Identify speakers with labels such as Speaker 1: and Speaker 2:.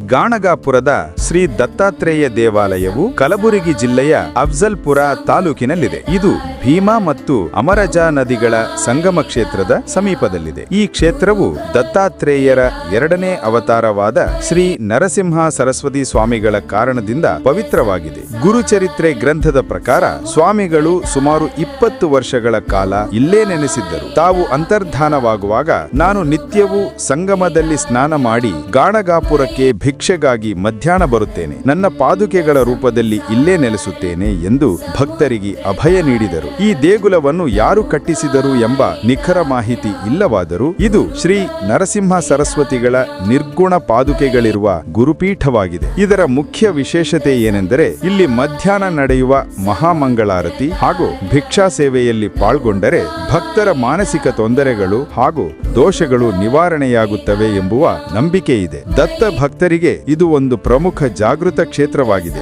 Speaker 1: ಗಾಣಗಾಪುರದ ಶ್ರೀ ದತ್ತಾತ್ರೇಯ ದೇವಾಲಯವು ಕಲಬುರಗಿ ಜಿಲ್ಲೆಯ ಅಫ್ಜಲ್ಪುರ ತಾಲೂಕಿನಲ್ಲಿದೆ. ಇದು ಭೀಮಾ ಮತ್ತು ಅಮರಜಾ ನದಿಗಳ ಸಂಗಮ ಕ್ಷೇತ್ರದ ಸಮೀಪದಲ್ಲಿದೆ. ಈ ಕ್ಷೇತ್ರವು ದತ್ತಾತ್ರೇಯರ ಎರಡನೇ ಅವತಾರವಾದ ಶ್ರೀ ನರಸಿಂಹ ಸರಸ್ವತಿ ಸ್ವಾಮಿಗಳ ಕಾರಣದಿಂದ ಪವಿತ್ರವಾಗಿದೆ. ಗುರುಚರಿತ್ರೆ ಗ್ರಂಥದ ಪ್ರಕಾರ ಸ್ವಾಮಿಗಳು ಸುಮಾರು ಇಪ್ಪತ್ತು ವರ್ಷಗಳ ಕಾಲ ಇಲ್ಲೇ ನೆನೆಸಿದ್ದರು. ತಾವು ಅಂತರ್ಧಾನವಾಗುವಾಗ ನಾನು ನಿತ್ಯವೂ ಸಂಗಮದಲ್ಲಿ ಸ್ನಾನ ಮಾಡಿ ಗಾಣಗಾಪುರಕ್ಕೆ ಭಿಕ್ಷೆಗಾಗಿ ಮಧ್ಯಾಹ್ನ ಬರುತ್ತೇನೆ. ನನ್ನ ಪಾದುಕೆಗಳ ರೂಪದಲ್ಲಿ ಇಲ್ಲೇ ನೆಲೆಸುತ್ತೇನೆ ಎಂದು ಭಕ್ತರಿಗೆ ಅಭಯ ನೀಡಿದರು. ಈ ದೇಗುಲವನ್ನು ಯಾರು ಕಟ್ಟಿಸಿದರು ಎಂಬ ನಿಖರ ಮಾಹಿತಿ ಇಲ್ಲವಾದರೂ ಇದು ಶ್ರೀ ನರಸಿಂಹ ಸರಸ್ವತಿಗಳ ನಿರ್ಗುಣ ಪಾದುಕೆಗಳಿರುವ ಗುರುಪೀಠವಾಗಿದೆ. ಇದರ ಮುಖ್ಯ ವಿಶೇಷತೆ ಏನೆಂದರೆ ಇಲ್ಲಿ ಮಧ್ಯಾಹ್ನ ನಡೆಯುವ ಮಹಾಮಂಗಳಾರತಿ ಹಾಗೂ ಭಿಕ್ಷಾ ಸೇವೆಯಲ್ಲಿ ಪಾಲ್ಗೊಂಡರೆ ಭಕ್ತರ ಮಾನಸಿಕ ತೊಂದರೆಗಳು ಹಾಗೂ ದೋಷಗಳು ನಿವಾರಣೆಯಾಗುತ್ತವೆ ಎಂಬುವ ನಂಬಿಕೆ ಇದೆ ದತ್ತ ಭಕ್ತರಿಗೆ ಇದು ಒಂದು ಪ್ರಮುಖ ಜಾಗೃತ ಕ್ಷೇತ್ರವಾಗಿದೆ.